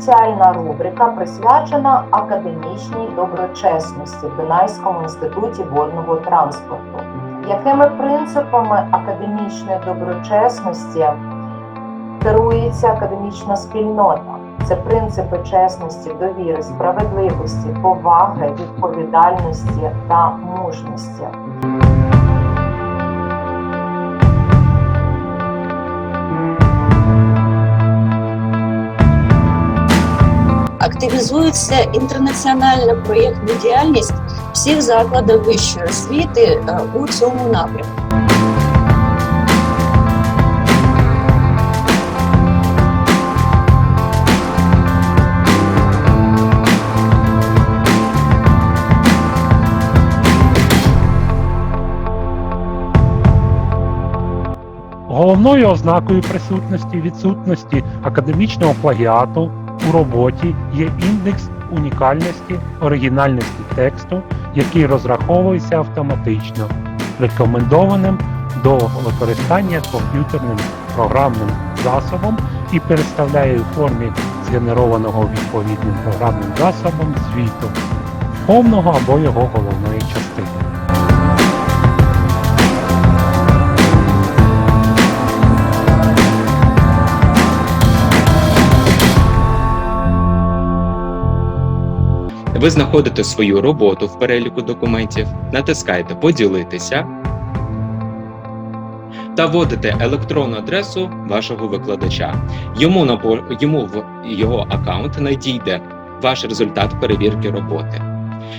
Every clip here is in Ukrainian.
спеціальна рубрика присвячена академічній доброчесності в Дунайському інституті водного транспорту. Якими принципами академічної доброчесності керується академічна спільнота? Це принципи чесності, довіри, справедливості, поваги, відповідальності та мужності. Активізується інтернаціональна проєктна діяльність всіх закладів вищої освіти е, у цьому напрямку. Головною ознакою присутності відсутності академічного плагіату у роботі є індекс унікальності, оригінальності тексту, який розраховується автоматично, рекомендованим до використання комп'ютерним програмним засобом і переставляє у формі згенерованого відповідним програмним засобом звіту, повного або його головної частини. Ви знаходите свою роботу в переліку документів, натискаєте Поділитися та вводите електронну адресу вашого викладача. Йому на йому в його аккаунт надійде ваш результат перевірки роботи.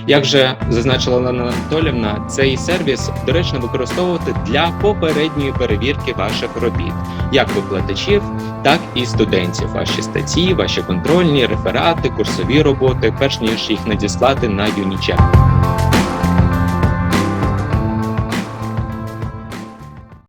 Як же зазначила Лена Анатолівна, цей сервіс доречно використовувати для попередньої перевірки ваших робіт, як викладачів, так і студентів. Ваші статті, ваші контрольні, реферати, курсові роботи, перш ніж їх надіслати на Юнічек.